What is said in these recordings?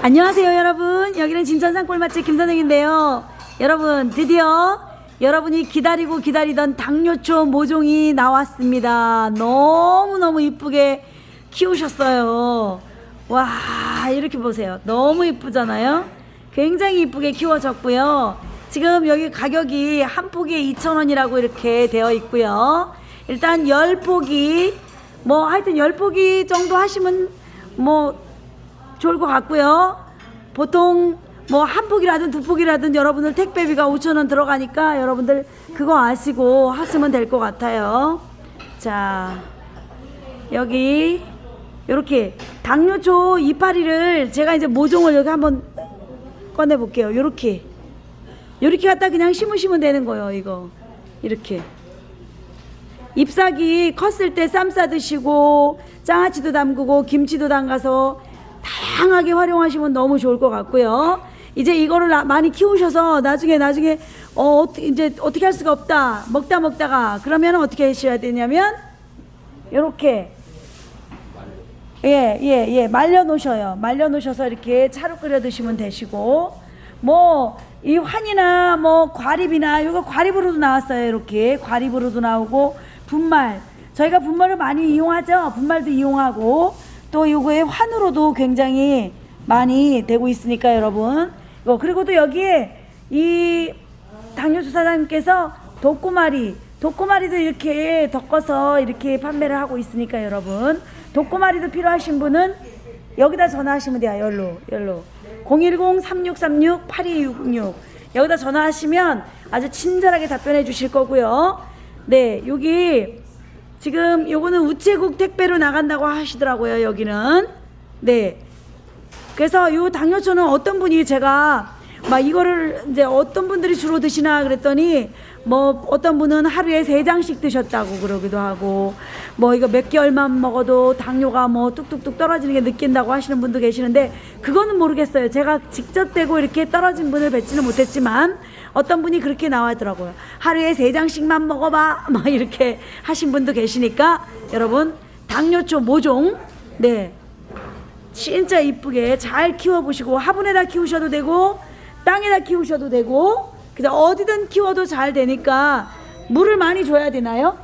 안녕하세요 여러분. 여기는 진천산 꿀맛집 김선영인데요. 여러분 드디어 여러분이 기다리고 기다리던 당뇨초 모종이 나왔습니다. 너무너무 이쁘게 키우셨어요. 와 이렇게 보세요. 너무 이쁘잖아요. 굉장히 이쁘게 키워졌고요. 지금 여기 가격이 한 포기에 2,000원이라고 이렇게 되어 있고요. 일단 10포기 뭐 하여튼 10포기 정도 하시면 뭐 좋을 것 같고요. 보통 뭐 한 폭이라든 두 폭이라든 여러분들 택배비가 5천 원 들어가니까 여러분들 그거 아시고 하시면 될 것 같아요. 자 여기 이렇게 당뇨초 이파리를 제가 이제 모종을 여기 한번 꺼내 볼게요. 이렇게 이렇게 갖다 그냥 심으시면 되는 거예요. 이거 이렇게 잎사귀 컸을 때 쌈 싸드시고 장아찌도 담그고 김치도 담가서 다양하게 활용하시면 너무 좋을 것 같고요. 이제 이거를 나- 많이 키우셔서 나중에 나중에 어 이제 어떻게 할 수가 없다 먹다 먹다가 그러면 어떻게 하셔야 되냐면 이렇게 예, 예, 예. 말려 놓으셔요. 말려 놓으셔서 이렇게 차로 끓여 드시면 되시고 뭐 이 환이나 뭐 과립이나 이거 과립으로도 나왔어요. 이렇게 과립으로도 나오고 분말. 저희가 분말을 많이 이용하죠. 분말도 이용하고 또 요거에 환으로도 굉장히 많이 되고 있으니까 여러분. 이거 그리고 또 여기에 이 당뇨 주사장님께서 독고마리 독고마리도 이렇게 덮어서 이렇게 판매를 하고 있으니까 여러분. 독고마리도 필요하신 분은 여기다 전화하시면 돼요. 열로 열로. 010-3636-8266 여기다 전화하시면 아주 친절하게 답변해 주실 거고요. 네 여기 지금 요거는 우체국 택배로 나간다고 하시더라고요 여기는 네 그래서 요 당뇨초는 어떤 분이 제가 막 이거를 이제 어떤 분들이 주로 드시나 그랬더니 뭐 어떤 분은 하루에 세 장씩 드셨다고 그러기도 하고 뭐 이거 몇 개월만 먹어도 당뇨가 뭐 뚝뚝뚝 떨어지는 게 느낀다고 하시는 분도 계시는데 그거는 모르겠어요. 제가 직접 대고 이렇게 떨어진 분을 뵙지는 못했지만 어떤 분이 그렇게 나와더라고요. 하루에 세 장씩만 먹어봐 막 이렇게 하신 분도 계시니까 여러분 당뇨초 모종 네 진짜 이쁘게 잘 키워보시고 화분에다 키우셔도 되고 땅에다 키우셔도 되고 그냥 어디든 키워도 잘 되니까 물을 많이 줘야 되나요?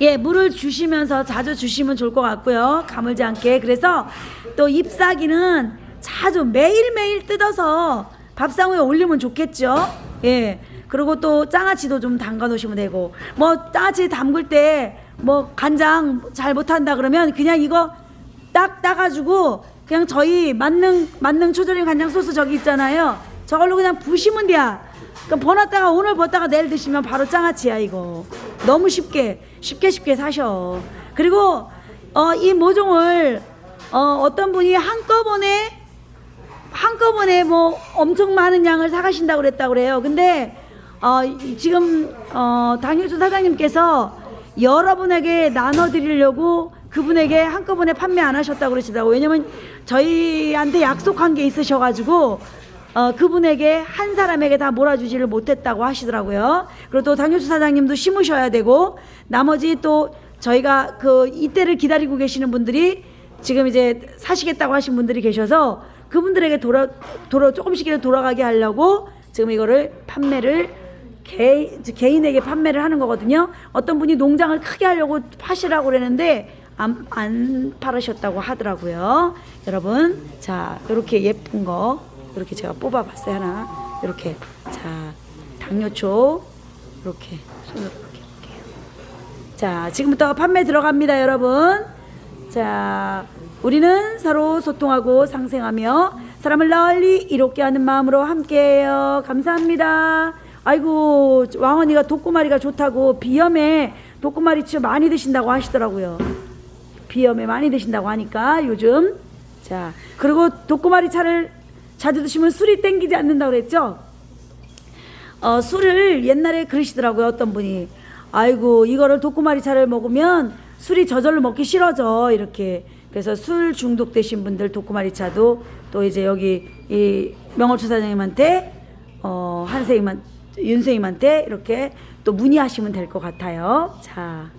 예, 물을 주시면서 자주 주시면 좋을 것 같고요. 가물지 않게. 그래서 또 잎사귀는 자주 매일매일 뜯어서 밥상 위에 올리면 좋겠죠. 예. 그리고 또 장아찌도 좀 담가 놓으시면 되고. 뭐 장아찌 담글 때 뭐 간장 잘 못한다 그러면 그냥 이거 딱 따가지고 그냥 저희 만능 만능 초절임 간장 소스 저기 있잖아요. 저걸로 그냥 부시면 돼야. 그럼 버놨다가 오늘 버다가 내일 드시면 바로 장아찌야 이거. 너무 쉽게 쉽게 쉽게 사셔. 그리고 어, 이 모종을 어, 어떤 분이 한꺼번에 한꺼번에 뭐 엄청 많은 양을 사가신다고 그랬다고 그래요. 근데 어, 이- 지금 어, 당일주 사장님께서 여러분에게 나눠드리려고 그분에게 한꺼번에 판매 안 하셨다고 그러시더라고요. 왜냐면 저희한테 약속한 게 있으셔가지고 어, 그분에게 한 사람에게 다 몰아주지를 못했다고 하시더라고요. 그리고 또 당뇨수 사장님도 심으셔야 되고 나머지 또 저희가 그 이때를 기다리고 계시는 분들이 지금 이제 사시겠다고 하신 분들이 계셔서 그분들에게 돌아 돌아 조금씩이라도 돌아가게 하려고 지금 이거를 판매를 개, 개인에게 판매를 하는 거거든요. 어떤 분이 농장을 크게 하려고 파시라고 그랬는데 안, 안 팔으셨다고 하더라고요. 여러분, 자, 이렇게 예쁜 거 이렇게 제가 뽑아봤어요 하나. 이렇게 자, 당뇨초 이렇게 손으로 이렇게 할게요. 자, 지금부터 판매 들어갑니다, 여러분. 자, 우리는 서로 소통하고 상생하며 사람을 널리 이롭게 하는 마음으로 함께해요. 감사합니다. 아이고, 왕언니가 독고마리가 좋다고 비염에 독고마리 진짜 많이 드신다고 하시더라고요. 비염에 많이 드신다고 하니까 요즘 자 그리고 독고마리 차를 자주 드시면 술이 땡기지 않는다고 그랬죠? 어, 술을 옛날에 그러시더라고요 어떤 분이 아이고 이거를 독고마리 차를 먹으면 술이 저절로 먹기 싫어져 이렇게 그래서 술 중독되신 분들 독고마리 차도 또 이제 여기 이 명월초 사장님한테 어, 한생님한 윤생님한테 이렇게 또 문의하시면 될 것 같아요 자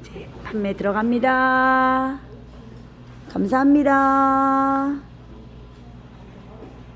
이제 판매 들어갑니다 감사합니다.